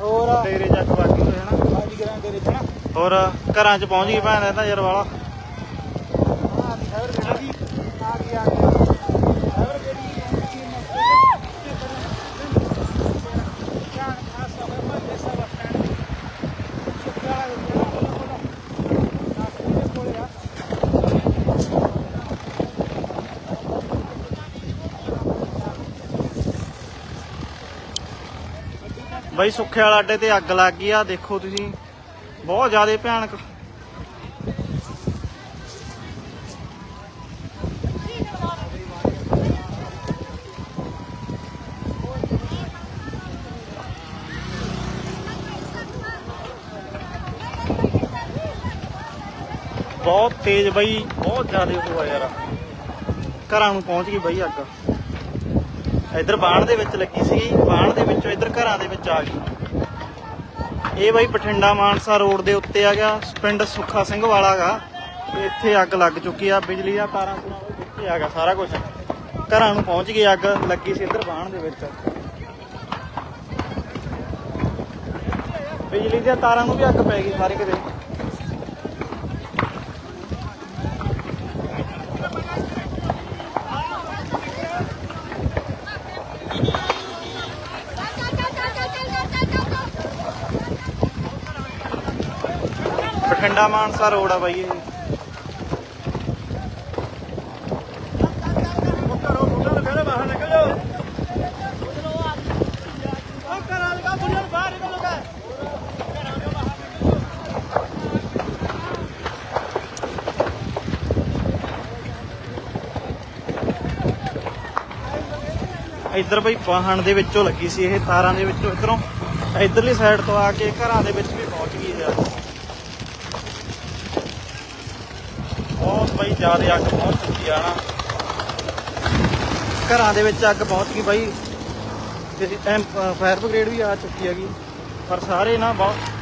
ਹੋਰ ਡੇਰੇ ਚੱਕ ਬਾਕੀ ਹੋਏ ਹਨਾ ਬਾਜੀ ਕਰਾਂ ਤੇਰੇ ਚ ਨਾ। ਹੋਰ ਘਰਾਂ ਚ ਪਹੁੰਚ ਗਈ ਭੈਣ ਇਹਦਾ ਯਾਰ ਵਾਲਾ ਆ ਦੀ ਖਬਰ ਕਿਹੜੀ ਆ ਗਈ ਆ ਗਈ ਖਬਰ ਕਿਹੜੀ ਬਾਈ ਸੁੱਖੇ ਵਾਲਾ ਅੱਡੇ ਤੇ ਅੱਗ ਲੱਗ ਗਈ ਆ, ਦੇਖੋ ਤੁਸੀਂ। ਬਹੁਤ ਜ਼ਿਆਦਾ ਭਿਆਨਕ। ਬਹੁਤ ਤੇਜ਼ ਬਾਈ, ਬਹੁਤ ਜ਼ਿਆਦਾ ਹੋਇਆ ਯਾਰ। ਘਰਾਂ ਨੂੰ ਪਹੁੰਚ ਗਈ ਬਈ ਅੱਗ। ਇੱਧਰ ਬਾਣ ਦੇ ਵਿੱਚ ਲੱਗੀ ਸੀ ਬਾਣ ਦੇ ਵਿੱਚੋਂ ਇੱਧਰ ਘਰਾਂ ਦੇ ਵਿੱਚ ਆ ਗਈ। ਇਹ ਬਾਈ ਬਠਿੰਡਾ ਮਾਨਸਾ ਰੋਡ ਦੇ ਉੱਤੇ ਆ ਗਿਆ, ਪਿੰਡ ਸੁੱਖਾ ਸਿੰਘ ਵਾਲਾ ਗਾ। ਇੱਥੇ ਅੱਗ ਲੱਗ ਚੁੱਕੀ ਆ, ਬਿਜਲੀ ਦੀਆਂ ਤਾਰਾਂ ਤੁਰਾਂ ਦੇ ਆ ਗਿਆ ਸਾਰਾ ਕੁਝ ਘਰਾਂ ਨੂੰ ਪਹੁੰਚ ਗਈ ਅੱਗ, ਲੱਗੀ ਸੀ ਇੱਧਰ ਬਾਣ ਦੇ ਵਿੱਚ। ਬਿਜਲੀ ਦੀਆਂ ਤਾਰਾਂ ਨੂੰ ਵੀ ਅੱਗ ਪੈ ਗਈ ਸਾਰੇ ਕਿਤੇ। ਬਠਿੰਡਾ ਮਾਨਸਾ ਰੋਡ ਆ ਬਾਈ ਇਹ। ਇੱਧਰ ਬਈ ਵਾਹਣ ਦੇ ਵਿੱਚੋਂ ਲੱਗੀ ਸੀ ਇਹ, ਤਾਰਾਂ ਦੇ ਵਿੱਚੋਂ ਇਧਰੋਂ। ਇਧਰਲੀ ਸਾਈਡ ਤੋਂ ਆ ਕੇ ਘਰਾਂ ਦੇ ਵਿੱਚ ਵੀ ਪਹੁੰਚ ਗਈ ਹੈ ਬਹੁਤ ਬਾਈ, ਜ਼ਿਆਦਾ ਅੱਗ ਪਹੁੰਚ ਚੁੱਕੀ ਆ ਨਾ। ਘਰਾਂ ਦੇ ਵਿੱਚ ਅੱਗ ਪਹੁੰਚ ਗਈ ਬਾਈ। ਤੇ ਫਾਇਰ ਬ੍ਰਿਗੇਡ ਵੀ ਆ ਚੁੱਕੀ ਹੈਗੀ। ਪਰ ਸਾਰੇ ਨਾ ਬਹੁਤ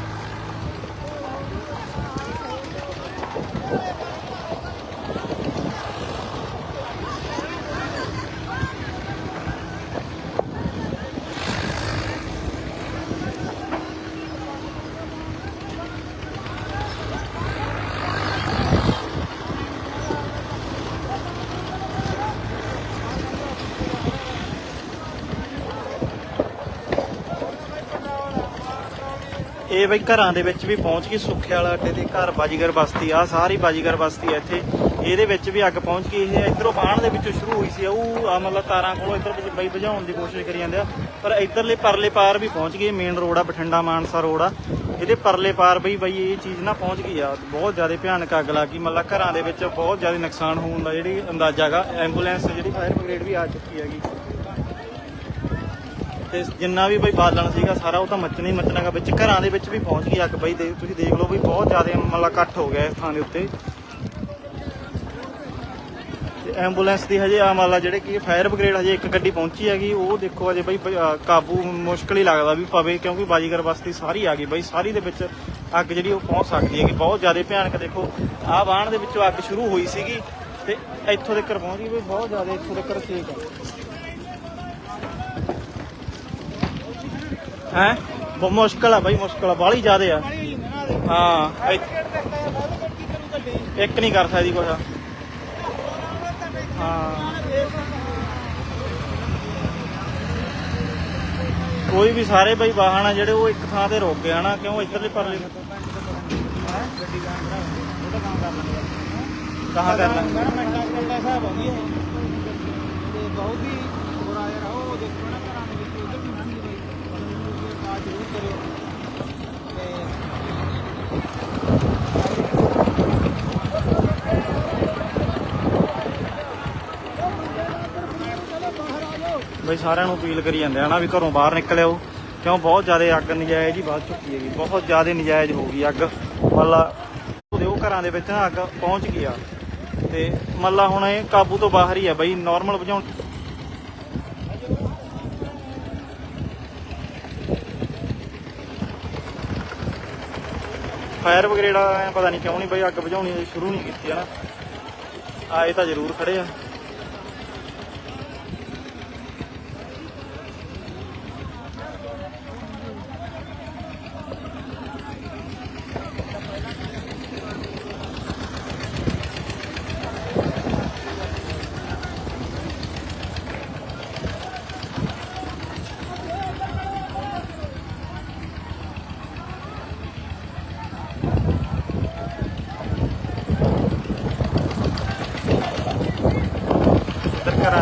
ਇਹ ਬਈ ਘਰਾਂ ਦੇ ਵਿੱਚ ਵੀ ਪਹੁੰਚ ਗਈ, ਸੁੱਖੇ ਵਾਲਾ ਅੱਡੇ ਦੇ ਘਰ ਬਾਜੀਗਰ ਬਸਤੀ ਆ ਸਾਰੀ ਬਾਜੀਗਰ ਬਸਤੀ ਆ ਇੱਥੇ। ਇਹਦੇ ਵਿੱਚ ਵੀ ਅੱਗ ਪਹੁੰਚ ਗਈ, ਇਹ ਇਧਰੋਂ ਬਾਣ ਦੇ ਵਿੱਚੋਂ ਸ਼ੁਰੂ ਹੋਈ ਸੀ ਉਹ ਆ ਮਤਲਬ ਤਾਰਾਂ ਕੋਲੋਂ ਇੱਧਰ ਵਿੱਚ ਬਈ ਬੁਝਾਉਣ ਦੀ ਕੋਸ਼ਿਸ਼ ਕਰੀ ਜਾਂਦੇ ਆ। ਪਰ ਇੱਧਰਲੇ ਪਰਲੇ ਪਾਰ ਵੀ ਪਹੁੰਚ ਗਈ ਮੇਨ ਰੋਡ ਆ, ਬਠਿੰਡਾ ਮਾਨਸਾ ਰੋਡ ਆ। ਇਹਦੇ ਪਰਲੇ ਪਾਰ ਬਈ ਬਈ ਇਹ ਚੀਜ਼ ਨਾ ਪਹੁੰਚ ਗਈ ਆ, ਬਹੁਤ ਜ਼ਿਆਦਾ ਭਿਆਨਕ ਅੱਗ ਲੱਗ ਗਈ ਮਤਲਬ ਘਰਾਂ ਦੇ ਵਿੱਚ ਬਹੁਤ ਜ਼ਿਆਦਾ ਨੁਕਸਾਨ ਹੋਣ ਦਾ ਜਿਹੜੀ ਅੰਦਾਜ਼ਾ ਹੈਗਾ ਐਂਬੂਲੈਂਸ ਜਿਹੜੀ ਫਾਇਰ ਬ੍ਰਿਗੇਡ ਵੀ ਆ ਚੁੱਕੀ ਹੈਗੀ। ਤੇ ਜਿੰਨਾ ਵੀ ਬਈ ਬਾਲਣ ਸੀਗਾ ਸਾਰਾ ਉਹ ਤਾਂ ਮੱਚਣਾ ਹੀ ਮੱਚਣਾਗਾ। ਵਿੱਚ ਘਰਾਂ ਦੇ ਵਿੱਚ ਵੀ ਪਹੁੰਚ ਗਈ ਅੱਗ ਬਈ ਦੇ, ਤੁਸੀਂ ਦੇਖ ਲਓ ਬਈ ਬਹੁਤ ਜ਼ਿਆਦਾ ਮਤਲਬ ਇਕੱਠ ਹੋ ਗਿਆ ਇਸ ਥਾਂ ਦੇ ਉੱਤੇ। ਤੇ ਐਂਬੂਲੈਂਸ ਦੀ ਹਜੇ ਆ ਮਤਲਬ ਜਿਹੜੇ ਕੀ ਫਾਇਰ ਬ੍ਰਿਗੇਡ ਹਜੇ ਇੱਕ ਗੱਡੀ ਪਹੁੰਚੀ ਹੈਗੀ, ਉਹ ਦੇਖੋ ਹਜੇ ਬਈ ਕਾਬੂ ਮੁਸ਼ਕਲ ਹੀ ਲੱਗਦਾ ਵੀ ਪਵੇ, ਕਿਉਂਕਿ ਬਾਜੀਗਰ ਬਸਤੀ ਸਾਰੀ ਆ ਗਈ ਬਈ, ਸਾਰੀ ਦੇ ਵਿੱਚ ਅੱਗ ਜਿਹੜੀ ਉਹ ਪਹੁੰਚ ਸਕਦੀ ਹੈਗੀ। ਬਹੁਤ ਜ਼ਿਆਦਾ ਭਿਆਨਕ ਦੇਖੋ, ਆਹ ਬਾਣ ਦੇ ਵਿੱਚੋਂ ਅੱਗ ਸ਼ੁਰੂ ਹੋਈ ਸੀਗੀ ਤੇ ਇੱਥੋਂ ਤੱਕ ਪਹੁੰਚ ਗਈ ਬਈ, ਬਹੁਤ ਜ਼ਿਆਦਾ ਇੱਥੋਂ ਤੱਕ ਸੇਕ ਆ। ਹੈ? ਬਹੁਤ ਮੁਸ਼ਕਲ ਆ ਬਾਈ ਮੁਸ਼ਕਲ ਆ ਬਾਹਲੀ ਜ਼ਿਆਦੇ ਆ। ਹਾਂ ਇੱਥੇ ਇੱਕ ਨਹੀਂ ਕਰ ਸਕਦੀ ਕੁਛ। ਹਾਂ। ਕੋਈ ਵੀ ਸਾਰੇ ਬਈ ਵਾਹਨ ਆ ਜਿਹੜੇ ਉਹ ਇੱਕ ਥਾਂ ਤੇ ਰੁਕ ਗਏ ਹਨਾ ਕਿਉਂ ਇੱਧਰਲੇ ਪਰਲੇ ਕਹਾਂ ਕਰਨਾ ਬਹੁਤ ਹੀ ਬੁਰਾ ਯਾਰ ਉਹ ਦੇਖੋ ਨਾ ਘਰਾਂ ਦੇ ਵਿੱਚ ਉਧਰ ਵੀ ਲੰਘੀ ਬਈ ਉਹਨੂੰ ਕਾਜ ਜ਼ਰੂਰ ਕਰਿਓ ਬਈ ਸਾਰਿਆਂ ਨੂੰ ਅਪੀਲ ਕਰੀ ਜਾਂਦੇ ਆ ਨਾ ਵੀ ਘਰੋਂ ਬਾਹਰ ਨਿਕਲਿਓ। ਕਿਉਂ ਬਹੁਤ ਜ਼ਿਆਦਾ ਅੱਗ ਨਜਾਇਜ਼ ਹੀ ਵੱਧ ਚੁੱਕੀ ਹੈਗੀ। ਬਹੁਤ ਜ਼ਿਆਦਾ ਨਜਾਇਜ਼ ਹੋ ਗਈ ਅੱਗ। ਮੱਲਾ ਉਹਦੇ ਉਹ ਘਰਾਂ ਦੇ ਵਿੱਚ ਨਾ ਅੱਗ ਪਹੁੰਚ ਗਈ ਆ। ਤੇ ਮੱਲਾ ਹੁਣ ਇਹ ਕਾਬੂ ਤੋਂ ਬਾਹਰ ਹੀ ਆ ਬਈ। ਨਾਰਮਲ ਬੁਝਾਉਣ ਫਾਇਰ ਬ੍ਰਿਗੇਡ ਆ ਪਤਾ ਨਹੀਂ ਕਿਉਂ ਨਹੀਂ ਬਈ ਅੱਗ ਬੁਝਾਉਣੀ ਸ਼ੁਰੂ ਨਹੀਂ ਕੀਤੀ ਹੈ ਨਾ। ਆਏ ਤਾਂ ਜ਼ਰੂਰ ਖੜੇ ਆ।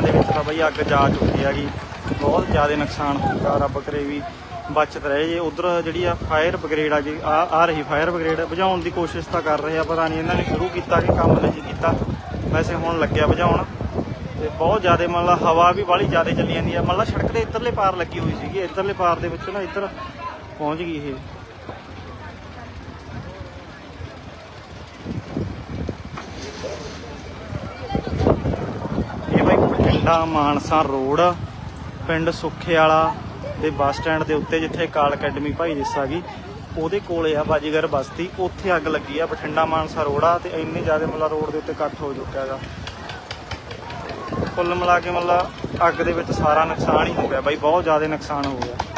ਦੇ ਵਿੱਚ ਤਾਂ ਬਈ ਅੱਗ ਜਾ ਚੁੱਕੀ ਹੈਗੀ। ਬਹੁਤ ਜ਼ਿਆਦਾ ਨੁਕਸਾਨ ਹੋਊਗਾ ਰੱਬ ਕਰੇ ਵੀ ਬਚਤ ਰਹੇ। ਜੇ ਉਧਰ ਜਿਹੜੀ ਆ ਫਾਇਰ ਬ੍ਰਿਗੇਡ ਆ ਜੀ, ਆ ਆ ਰਹੀ ਫਾਇਰ ਬ੍ਰਿਗੇਡ ਬੁਝਾਉਣ ਦੀ ਕੋਸ਼ਿਸ਼ ਤਾਂ ਕਰ ਰਹੇ ਆ, ਪਤਾ ਨਹੀਂ ਇਹਨਾਂ ਨੇ ਸ਼ੁਰੂ ਕੀਤਾ ਕਿ ਕੰਮ ਨਹੀਂ ਕੀਤਾ। ਵੈਸੇ ਹੁਣ ਲੱਗਿਆ ਬੁਝਾਉਣ ਤੇ ਬਹੁਤ ਜ਼ਿਆਦਾ ਮਤਲਬ ਹਵਾ ਵੀ ਬਾਹਲੀ ਜ਼ਿਆਦਾ ਚੱਲੀ ਜਾਂਦੀ ਆ। ਮਤਲਬ ਸੜਕ ਦੇ ਇੱਧਰਲੇ ਪਾਰ ਲੱਗੀ ਹੋਈ ਸੀਗੀ। ਇੱਧਰਲੇ ਪਾਰ ਦੇ ਵਿੱਚ ਨਾ ਇੱਧਰ ਪਹੁੰਚ ਗਈ ਇਹ। ਇਹ ਬਾਈ ਬਠਿੰਡਾ ਮਾਨਸਾ ਰੋਡ, ਪਿੰਡ ਸੁੱਖੇ ਵਾਲਾ ਦੇ ਬੱਸ ਸਟੈਂਡ ਦੇ ਉੱਤੇ ਜਿੱਥੇ ਕਾਲ ਅਕੈਡਮੀ ਭਾਈ ਜਿੱਸਾ ਗਈ। ਉਹਦੇ ਕੋਲੇ ਆ ਬਾਜੀਗਰ ਬਸਤੀ, ਉੱਥੇ ਅੱਗ ਲੱਗੀ ਆ, ਬਠਿੰਡਾ ਮਾਨਸਾ ਰੋਡ ਆ ਤੇ ਇੰਨੇ ਜ਼ਿਆਦਾ ਮਤਲਬ ਰੋਡ ਦੇ ਉੱਤੇ ਇਕੱਠ ਹੋ ਚੁੱਕਿਆ ਹੈਗਾ ਕੁੱਲ ਮਿਲਾ ਕੇ ਮਤਲਬ ਅੱਗ ਦੇ ਵਿੱਚ ਸਾਰਾ ਨੁਕਸਾਨ ਹੀ ਹੋ ਗਿਆ ਬਾਈ, ਬਹੁਤ ਜ਼ਿਆਦਾ ਨੁਕਸਾਨ ਹੋ ਗਿਆ।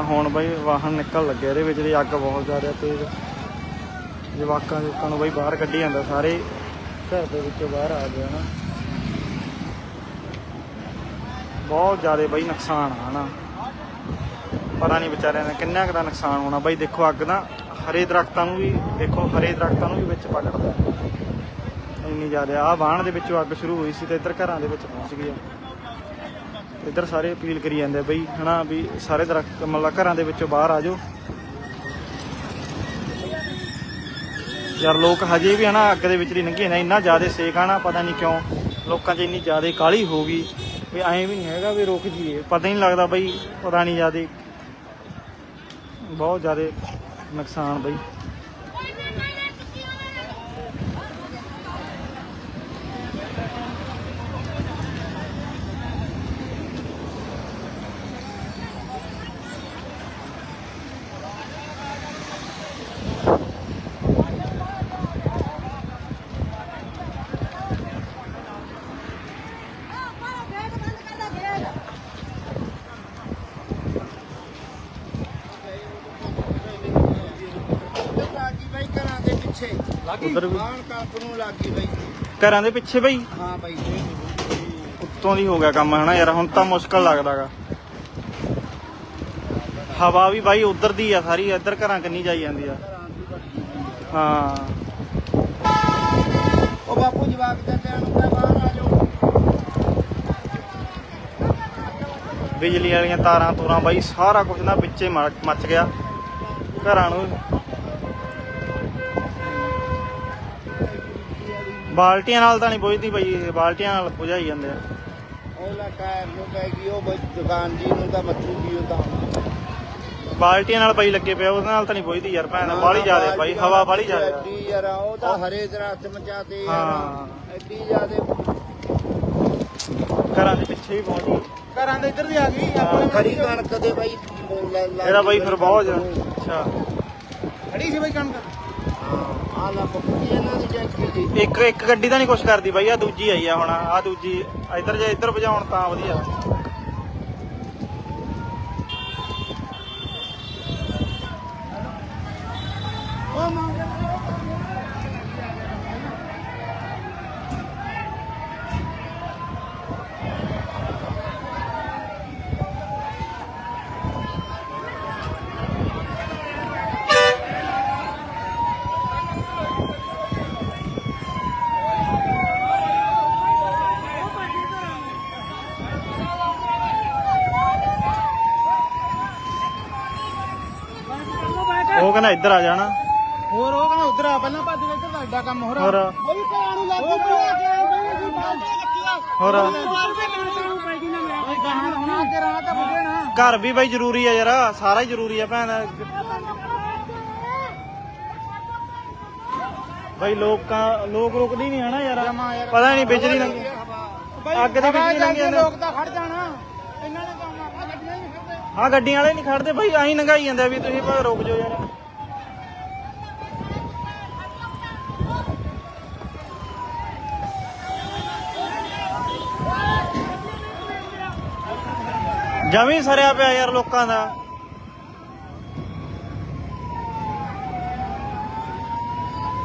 ਆ ਹੁਣ ਬਈ ਵਾਹਨ ਨਿਕਲ ਲੱਗੇ, ਇਹਦੇ ਵਿੱਚ ਦੀ ਅੱਗ ਬਹੁਤ ਜ਼ਿਆਦਾ ਤੇਜ਼। ਜਵਾਕਾਂ ਜੁਕਾਂ ਨੂੰ ਬਈ ਬਾਹਰ ਕੱਢੀ ਜਾਂਦਾ, ਸਾਰੇ ਘਰ ਦੇ ਵਿੱਚੋਂ ਬਾਹਰ ਆ ਗਿਆ ਨਾ ਬਹੁਤ ਜ਼ਿਆਦਾ ਬਈ ਨੁਕਸਾਨ ਆ ਨਾ ਪਤਾ ਨਹੀਂ ਵਿਚਾਰਿਆਂ ਦਾ ਕਿੰਨਾ ਕੁ ਦਾ ਨੁਕਸਾਨ ਹੋਣਾ। ਬਈ ਦੇਖੋ ਅੱਗ ਨਾ ਹਰੇ ਦਰਖਤਾਂ ਨੂੰ ਵੀ, ਦੇਖੋ ਹਰੇ ਦਰਖਤਾਂ ਨੂੰ ਵੀ ਵਿੱਚ ਪਕੜਦਾ। ਇੰਨੀ ਜ਼ਿਆਦਾ ਆ ਬਾਣ ਦੇ ਵਿੱਚੋਂ ਅੱਗ ਸ਼ੁਰੂ ਹੋਈ ਸੀ ਤੇ ਇੱਧਰ ਘਰਾਂ ਦੇ ਵਿੱਚ ਪਹੁੰਚ ਗਈ ਆ। ਇੱਧਰ ਸਾਰੇ ਅਪੀਲ ਕਰੀ ਜਾਂਦੇ ਆ ਬਈ, ਹਨਾ, ਵੀ ਸਾਰੇ ਦਰਖਤ ਮਤਲਬ ਘਰਾਂ ਦੇ ਵਿੱਚੋਂ ਬਾਹਰ ਆ ਜਾਓ। ਯਾਰ ਲੋਕ ਹਜੇ ਵੀ, ਹਨਾ, ਅੱਗ ਦੇ ਵਿੱਚ ਦੀ ਲੰਘੇ, ਨੇ ਇੰਨਾ ਜ਼ਿਆਦਾ ਸੇਕ ਆ, ਨਾ ਪਤਾ ਨਹੀਂ ਕਿਉਂ, ਲੋਕਾਂ 'ਚ ਇੰਨੀ ਜ਼ਿਆਦਾ ਕਾਲੀ ਹੋ ਗਈ, ਵੀ ਐਂ ਵੀ ਨਹੀਂ ਹੈਗਾ ਵੀ ਰੁਕ ਜੀਏ ਪਤਾ ਹੀ ਨਹੀਂ ਲੱਗਦਾ ਬਈ, ਪਤਾ ਨਹੀਂ ਜ਼ਿਆਦਾ, ਬਹੁਤ ਜ਼ਿਆਦਾ ਨੁਕਸਾਨ ਬਈ ਲੱਗੀ ਬਾਈ ਘਰਾਂ ਦੇ ਉਧਰ ਵੀ। ਬਾਣ ਕੱਪ ਨੂੰ ਲੱਗੀ ਬਾਈ। ਘਰਾਂ ਦੇ ਪਿੱਛੇ ਬਈ? ਹਾਂ ਬਾਈ ਉੱਤੋਂ ਦੀ ਹੋ ਗਿਆ ਕੰਮ ਹਨਾ ਯਾਰ ਹੁਣ ਤਾਂ ਮੁਸ਼ਕਲ ਲੱਗਦਾਗਾ। ਹਵਾ ਵੀ ਬਾਈ ਉਧਰ ਦੀ ਆ ਸਾਰੀ ਇੱਧਰ ਘਰਾਂ ਕੰਨੀ ਜਾਈ ਜਾਂਦੀ ਆ। ਹਾਂ। ਉਹ ਬਾਪੂ ਜਵਾਕ ਦੇ ਨੂੰ ਕਹਿ ਬਾਹਰ ਆ ਜਾਓ। ਬਿਜਲੀ ਵਾਲੀਆਂ ਤਾਰਾਂ ਤੂਰਾਂ ਬਾਈ ਸਾਰਾ ਕੁਝ ਨਾ ਵਿੱਚੇ ਮੱਚ ਗਿਆ। ਘਰਾਂ ਨੂੰ ਬਾਲਟੀਆਂ ਨਾਲ ਤਾਂ ਨਹੀਂ ਬੁਝਦੀ ਬਾਈ ਇਹ ਬਾਲਟੀਆਂ ਨਾਲ ਬੁਝਾਈ ਜਾਂਦੇ ਆ। ਉਹ ਲਾ ਟਾਇਰ ਨੂੰ ਕਹਿ ਗਈ ਉਹ ਬਈ ਦੁਕਾਨ ਜੀ ਨੂੰ ਤਾਂ ਮੱਥੂ ਜੀ ਉਹ ਤਾਂ। ਬਾਲਟੀਆਂ ਨਾਲ ਬਾਈ ਲੱਗੇ ਪਿਆ ਉਹਦੇ ਨਾਲ ਤਾਂ ਨਹੀਂ ਬੁਝਦੀ ਯਾਰ ਭੈਣ ਬਾਲੀ ਜ਼ਿਆਦਾ ਬਾਈ ਹਵਾ ਬਾਲੀ ਜ਼ਿਆਦਾ। ਐਡੀ ਯਾਰ ਉਹ ਤਾਂ ਹਰੇ ਦਰਖਤ ਮਚਾਤੇ ਹਾਂ। ਐਡੀ ਜ਼ਿਆਦੇ। ਘਰਾਂ ਦੇ ਪਿੱਛੇ ਪਹੁੰਚ ਗਈ ਘਰਾਂ ਦੇ ਇੱਧਰ ਦੀ ਆ ਗਈ ਆਪਣੇ ਖੜੀ ਕਣਕ ਦੇ ਬਾਈ। ਲ- ਲ- ਇਹਦਾ ਬਾਈ ਫਿਰ ਬਹੁਤ ਜ਼ਿਆਦਾ ਅੱਛਾ। ਖੜੀ ਸੀ ਬਾਈ ਕਣਕ। ਆ ਲਾ ਪੱਕੀ ਇਹਨਾਂ ਦੀ ਜੈਕੀ ਦੀ ਇੱਕ ਇੱਕ ਗੱਡੀ ਤਾਂ ਨਹੀਂ ਕੁਛ ਕਰਦੀ ਬਾਈ ਆ ਦੂਜੀ ਆਈ ਆ ਹੁਣ ਆ ਦੂਜੀ, ਇੱਧਰ ਜੇ ਇੱਧਰ ਵਜਾਉਣ ਤਾਂ ਵਧੀਆ ਉਹ ਮਾਂ ਉਹ ਕਹਿੰਦਾ ਇੱਧਰ ਆ ਜਾਣਾ। ਹੋਰ ਉਹ ਕਹਿੰਦਾ ਉਧਰ ਆ ਪਹਿਲਾਂ ਭੱਜ ਕੇ ਇੱਧਰ ਐਡਾ ਕੰਮ ਹੋ ਹੋਰ। ਬਈ ਘਰਾਂ ਨੂੰ ਲੱਗ ਗਿਆ ਹੋਰ। ਗਾਹਾਂ ਹੋਣਾ ਕਿ ਰਾਹ ਤਾਂ ਬੁਝਣਾ ਘਰ ਵੀ ਬਾਈ ਜ਼ਰੂਰੀ ਆ ਯਾਰ ਸਾਰਾ ਹੀ ਜ਼ਰੂਰੀ ਆ ਭੈਣ। ਬਾਈ ਲੋਕਾਂ ਲੋਕ ਰੁਕਦੀ ਨਹੀਂ ਹਨਾ ਯਾਰ। ਪਤਾ ਨਹੀਂ ਬਿਜਲੀ ਲੰਗੀ ਅੱਗ ਦੇ ਚੱਲਦੀ, ਨੇ। ਲੋਕ ਤਾਂ ਖੜ ਜਾਣਾ। ਇਹਨਾਂ ਨੇ ਕੰਮ ਆਪਾਂ ਗੱਡੀਆਂ ਹੀ ਫਿਰਦੇ ਹਾਂ ਗੱਡੀਆਂ ਵਾਲੇ ਨਹੀਂ ਖੜਦੇ ਬਾਈ ਆਹੀਂ ਨੰਗਾਈ ਜਾਂਦੇ ਆ ਵੀ ਤੁਸੀਂ ਭਾਵੇਂ ਰੁਕ ਜਾਓ ਯਾਰ। ਜਮੀ ਸਰਿਆ ਪਿਆ ਯਾਰ ਲੋਕਾਂ ਦਾ।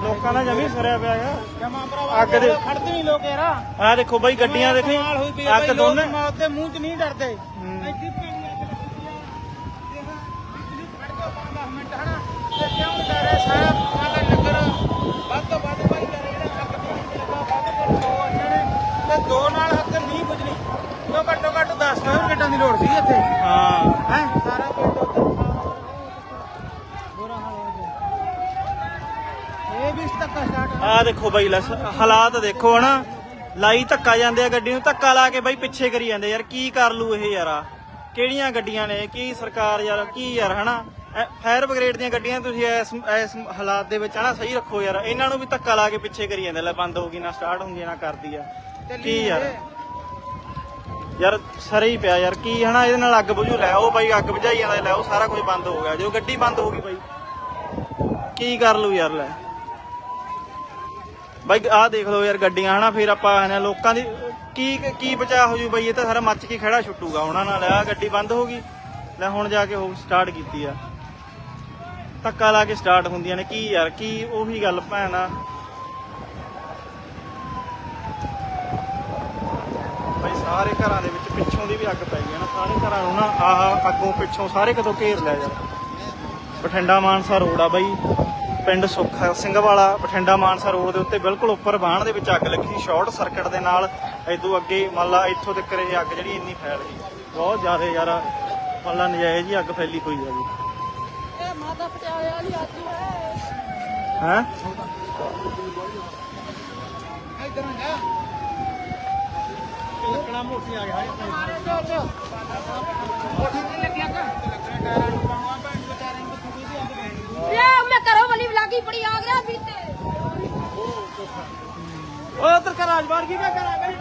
ਲੋਕਾਂ ਦਾ ਜਮੀ ਸਰਿਆ ਪਿਆ ਯਾਰ। ਅੱਗ ਦੇ- ਖੜਦੇ ਨਹੀਂ ਲੋਕ ਯਾਰ। ਆਹ ਦੇਖੋ ਬਾਈ ਗੱਡੀਆਂ ਦੇਖੀ ਆ ਅੱਗ ਦੋਨੇ ਲੋਕ ਮੌਤ ਦੇ ਮੂੰਹ 'ਚ ਨਹੀਂ ਡਰਦੇ। ਐਡੀ ਭੈੜੀ ਅੱਗ ਲੱਗੀ ਆ। ਦੇਖ, ਬਿਜਲੀ ਖੜ ਜਾਓ ਪੰਜ ਦਸ ਮਿੰਟ ਹਨਾ? ਤੇ ਕਿਉਂ ਨੀ ਡਰ ਰਿਹਾ? ਸਾਰਾ ਸਾਰਾ ਨਗਰ ਵੱਧ ਤੋਂ ਵੱਧ ਭਾਈ ਯਾਰ ਜਿਹੜਾ ਅੱਗ ਦੇ ਲੱਗਾ ਵੱਧ ਤੋਂ ਨਾਲ ਹੱਥ ਨਹੀਂ ਬੁਝਣੀ। ਘੱਟੋ ਘੱਟ 10 ਕਿਲੋਮੀਟਰ ਦੀ ਲੋੜ ਸੀ ਇੱਥੇ। ਹਾਂ। ਹੈ? ਸਾਰਾ ਪਿੰਡ ਉੱਧਰ ਬੁਰਾ ਹਾਲ ਹੋ ਗਿਆ ਇਹ ਵੀ ਧੱਕਾ ਸਟਾਰਟ ਆਹ ਦੇਖੋ ਬਾਈ ਲੈ ਹਾਲਾਤ ਦੇਖੋ ਹਨਾ। ਲਾਈ ਧੱਕਾ ਜਾਂਦੇ ਆ ਗੱਡੀ ਨੂੰ ਧੱਕਾ ਲਾ ਕੇ ਬਾਈ ਪਿੱਛੇ ਕਰੀ ਜਾਂਦੇ ਯਾਰ ਕੀ ਕਰ ਲੂ ਇਹ ਯਾਰਾ ਕਿਹੜੀਆਂ ਗੱਡੀਆਂ ਨੇ? ਕੀ ਸਰਕਾਰ ਯਾਰ ਕੀ ਯਾਰ ਹਨਾ? ਫਾਇਰ ਬ੍ਰਿਗੇਡ ਦੀਆਂ ਗੱਡੀਆਂ ਤੁਸੀਂ ਇਸ ਇਸ ਹਾਲਾਤ ਦੇ ਵਿੱਚ ਹਨਾ ਸਹੀ ਰੱਖੋ ਯਾਰ। ਇਹਨਾਂ ਨੂੰ ਵੀ ਧੱਕਾ ਲਾ ਕੇ ਪਿੱਛੇ ਕਰੀ ਜਾਂਦੇ ਲੈ ਬੰਦ ਹੋ ਗਈ ਨਾ ਸਟਾਰਟ ਹੁੰਦੀ ਆ, ਨਾ ਕਰਦੀ ਆ। ਕੀ ਯਾਰ? ਯਾਰ ਸਰੇ ਹੀ ਪਿਆ ਯਾਰ, ਕੀ ਹਨਾ, ਇਹਦੇ ਨਾਲ ਅੱਗ ਬੁਝੂ, ਲੈ ਉਹ ਬਾਈ, ਅੱਗ ਬੁਝਾਈ ਜਾਂਦਾ, ਲੈ ਉਹ ਸਾਰਾ ਕੁਝ ਬੰਦ ਹੋ ਗਿਆ। ਜੋ ਗੱਡੀ ਬੰਦ ਹੋ ਗਈ ਬਾਈ, ਕੀ ਕਰ ਲੂ ਯਾਰ, ਲੈ। ਬਾਈ, ਆਹ ਦੇਖ ਲਓ ਯਾਰ ਗੱਡੀਆਂ, ਹਨਾ, ਫਿਰ ਆਪਾਂ ਹਨਾ ਲੋਕਾਂ ਦੀ, ਕੀ ਕੀ ਬਚਾ ਹੋ ਜੂ ਬਾਈ, ਇਹ ਤਾਂ ਸਾਰਾ ਮੱਚ ਕੇ ਖੜਾ ਛੁੱਟੂਗਾ ਉਹਨਾਂ ਨਾਲ ਆ ਗੱਡੀ ਬੰਦ ਹੋ ਗਈ, ਲੈ, ਹੁਣ ਜਾ ਕੇ ਉਹ ਸਟਾਰਟ ਕੀਤੀ ਆ। ਧੱਕਾ ਲਾ ਕੇ ਸਟਾਰਟ ਹੁੰਦੀਆਂ ਨੇ, ਕੀ ਯਾਰ, ਕੀ ਉਹੀ ਗੱਲ ਭੈਣਾ ਸਾਰੇ ਘਰਾਂ ਦੇ ਵਿੱਚ ਪਿੱਛੋਂ ਦੀ ਵੀ ਅੱਗ ਪੈ ਗਈ ਹੈ ਨਾ। ਸਾਰੇ ਘਰਾਂ ਨੂੰ ਨਾ ਆਹ ਅੱਗੋਂ ਪਿੱਛੋਂ ਸਾਰੇ ਕਦੋਂ ਘੇਰ ਲਿਆ ਯਾਰ ਬਠਿੰਡਾ ਮਾਨਸਾ ਰੋਡ ਆ ਬਾਈ ਪਿੰਡ ਸੁੱਖਾ ਸਿੰਘ ਵਾਲਾ ਬਠਿੰਡਾ ਮਾਨਸਾ ਰੋਡ ਦੇ ਉੱਤੇ ਬਿਲਕੁਲ ਉੱਪਰ ਬਾਹਣ ਦੇ ਵਿੱਚ ਅੱਗ ਲੱਗੀ ਸ਼ਾਰਟ ਸਰਕਟ ਦੇ ਨਾਲ ਇਦੋਂ ਅੱਗੇ ਮੰਨ ਲਾ ਇੱਥੋਂ ਤੱਕ ਇਹ ਅੱਗ ਜਿਹੜੀ ਇੰਨੀ ਫੈਲ ਗਈ। ਬਹੁਤ ਜ਼ਿਆਦਾ ਯਾਰ ਮੰਨ ਲਾ ਨਜਾਇਜ਼ ਹੀ ਅੱਗ ਫੈਲੀ ਹੋਈ ਆ ਜੀ। ਇਹ ਮਾਤਾ ਪਟਿਆਲੇ ਵਾਲੀ ਆਦੀ ਹੈ। ਹੈ? ਇੱਧਰ ਆ ਜਾ। ਲੱਕੜਾ ਮੋਟੀ ਆ ਗਿਆ ਮੋਟੀ ਨਹੀਂ ਲੱਗਿਆ ਕਾ ਲੱਕੜਾ ਟਾਇਰਾਂ ਨੂੰ ਪਾਵਾਂ ਭੈਣ ਵਿਚਾਰੇ ਨੂੰ ਥੋੜੀ ਜਿਹੀ ਅੱਗ ਲੈਣੀ ਇਹ ਮੈਂ ਘਰੋਂ ਵਾਲੀ ਵਲਾਗੀ ਬੜੀ ਆ ਗਿਆ ਬੀਤੇ ਉਹ ਉਧਰ ਕਰ ਰਾਜਬਾਰ ਕੀ ਕਰਾਂ? ਕਰੀ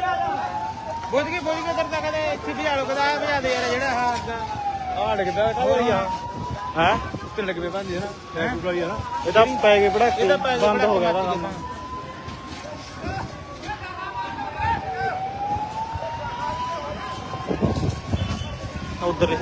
ਬੁੱਝ ਕੇ ਬੁੱਝ ਕੇ ਦਰ ਤੱਕ ਦੇ ਇੱਥੇ ਭਜਾ ਲੋ ਕਦਾ ਭਜਾ ਦੇ ਯਾਰ ਜਿਹੜਾ ਹਾਂ ਆ ਡਿੱਗਦਾ ਕੋਈ ਆ। ਹੈ? ਤੇ ਲੱਗਵੇ ਬੰਦੀ ਨਾ ਟੈਟੂ ਵਾਲੀ ਆ ਨਾ। ਇਹਦਾ ਪੈ ਗਏ ਪੜਾਕੇ ਇਹਦਾ ਪੈ ਗਏ ਬੰਦ ਹੋ ਗਿਆ ਦਾ ਉਧਰ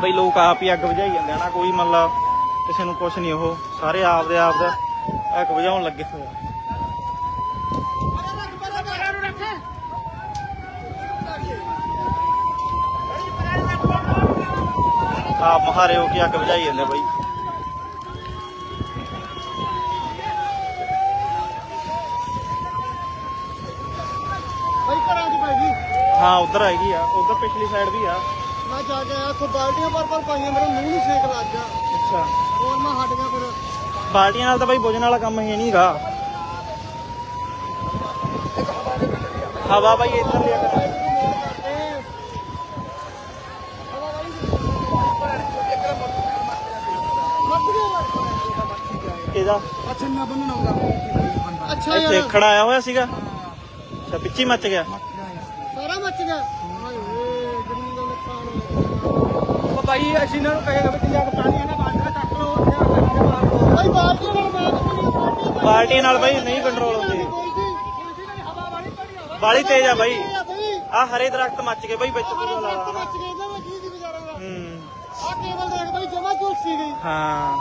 ਬਈ ਲੋਕ ਆਪ ਹੀ ਅੱਗ ਬੁਝਾਈ ਜਾਂਦੇ ਆ ਨਾ ਕੋਈ ਮਤਲਬ ਕਿਸੇ ਨੂੰ ਕੁਛ ਨਹੀਂ ਉਹ ਸਾਰੇ ਆਪ ਦੇ ਆਪ ਦਾ ਅੱਗ ਬੁਝਾਉਣ ਲੱਗੇ ਹੋਏ ਆ। ਆਪ ਮਹਾਰੇ ਹੋ ਕੇ ਅੱਗ ਬੁਝਾਈ ਜਾਂਦੇ ਬਈ। ਹਾਂ ਉਧਰ ਆਏਗੀ ਆ ਉਧਰ ਪਿਛਲੀ ਸਾਈਡ ਵੀ ਆ। ਮੈਂ ਜਾ ਕੇ ਆਇਆ ਉੱਥੇ ਬਾਲਟੀਆਂ ਪਰ ਪਰ ਪਾਈਆਂ ਮੇਰੇ ਮੂੰਹ ਨੂੰ ਸੇਕ ਲੱਗ ਗਿਆ। ਅੱਛਾ। ਹੋਰ ਮੈਂ ਹਟ ਗਿਆ ਫਿਰ। ਬਾਲਟੀਆਂ ਨਾਲ ਤਾਂ ਬਈ ਬੁਝਣ ਵਾਲਾ ਕੰਮ ਹੀ ਨਹੀਂਗਾ ਹਵਾ ਬਾਈ ਇੱਧਰ ਲਿਆ ਕਰ ਇਹਦਾ। ਅੱਛਾ ਨਾ ਬੰਨਣਾ ਹੁੰਦਾ ਅੱਛਾ ਇੱਥੇ ਖੜਾ ਆਇਆ ਹੋਇਆ ਸੀਗਾ। ਅੱਛਾ ਹੀ ਮੱਚ ਗਿਆ। ਸਾਰਾ ਮੱਚ ਗਿਆ ਹਾਏ ਓਏ ਗਰਮੀ ਦਾ ਨੁਕਸਾਨ ਹੋ ਗਿਆ ਭਾਈ ਅਸੀਂ ਇਹਨਾਂ ਨੂੰ ਕਹੇਗਾ ਵੀ ਜਾ ਕੇ ਪਾਣੀ ਇਹਨਾਂ ਬਾਲਟੀ ਚੱਕ ਲਓ ਭਾਈ ਬਾਲਟੀ ਨਾਲ। ਮੈਂ ਬਾਲਟੀ ਨਾਲ ਬਾਈ ਨਹੀਂ ਕੰਟਰੋਲ ਹੁੰਦੀ। ਬਾਲੀ ਤੇਜ਼ ਆ ਬਾਈ। ਬਈ। ਆ ਹਰੇ ਦਰਖਤ ਮੱਚ ਗਏ ਬਾਈ ਵਿੱਚ। ਪੂਰਾ ਲਾ ਲਾ ਮੱਚ ਗਏ ਇਹਨਾਂ ਦਾ ਕੀ ਦੀ ਵਿਚਾਰਾ ਦਾ ਹੂੰ। ਆ ਕੇਬਲ ਦੇਖ ਬਈ ਜਮਾ ਝੁਲਸੀ ਗਈ। ਹਾਂ।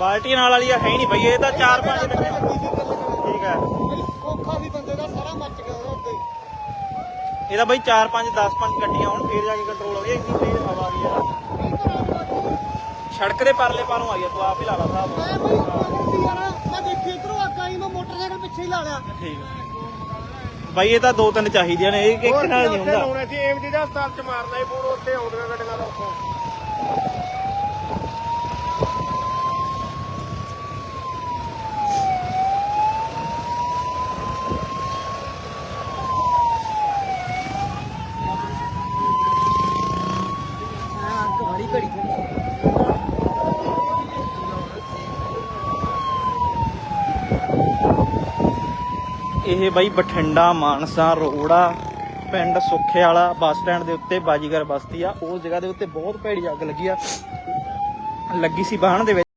ਬਾਲਟੀ ਨਾਲ ਵਾਲੀ ਆ ਹੈ ਨਹੀਂ ਬਈ ਇਹ ਤਾਂ 4-5 ਲੱਗੇ। ਲੱਗੀ ਸੀ ਗੱਲ ਕਰ। ਠੀਕ ਹੈ ਔਖਾ ਸੀ ਬੰਦੇ ਦਾ ਸਾਰਾ ਮੱਚ ਗਿਆ ਉਹਦੇ ਉੱਤੇ। ਇਹਦਾ ਬਾਈ 4-5 10-5 ਗੱਡੀਆਂ ਹੁਣ ਫੇਰ ਜਾ ਕੇ ਕੰਟਰੋਲ ਹੋ ਗਿਆ ਇੰਨੀ ਤੇਜ਼ ਹਵਾ ਆ ਗਈ ਆ। ਸੜਕ ਦੇ ਪਰਲੇ ਪਾਰੋਂ ਆਈ ਆ ਤੂੰ ਆਪ ਹੀ ਲਾ ਲਾ ਸਾਹਿਬ ਮੈਂ ਦੇਖੀ ਇਧਰੋਂ ਆਈ ਮੈਂ ਮੋਟਰਸਾਈਕਲ ਪਿੱਛੇ ਹੀ ਲਾ ਲਿਆ। ਠੀਕ ਬਾਈ ਇਹ ਤਾਂ ਦੋ ਤਿੰਨ ਚਾਹੀਦੀਆਂ ਨੇ ਇਹ ਇੱਕ ਨਾਲ ਨਹੀਂ ਹੁੰਦਾ। ਲਾਉਣਾ ਸੀ ਏਮਜੀ ਦਾ ਹਸਪਤਾਲ ਚ ਮਾਰਨਾ ਹੀ ਫੋਨ ਉੱਥੇ ਆਉਂਦੀਆਂ ਗੱਡੀਆਂ ਦਾ ਉੱਥੋਂ ਅੱਗ ਬੜੀ ਘੜੀ ਇਹ ਬਾਈ ਬਠਿੰਡਾ, ਮਾਨਸਾ, ਰੋੜਾ, ਪਿੰਡ ਸੁੱਖੇ ਵਾਲਾ ਬੱਸ ਸਟੈਂਡ ਦੇ ਉੱਤੇ ਬਾਜੀਗਰ ਬਸਤੀ ਆ। ਉਸ ਜਗ੍ਹਾ ਦੇ ਉੱਤੇ ਬਹੁਤ ਭੈੜੀ ਅੱਗ ਲੱਗੀ ਆ। ਲੱਗੀ ਸੀ ਬਾਹਣ ਦੇ ਵਿੱਚ।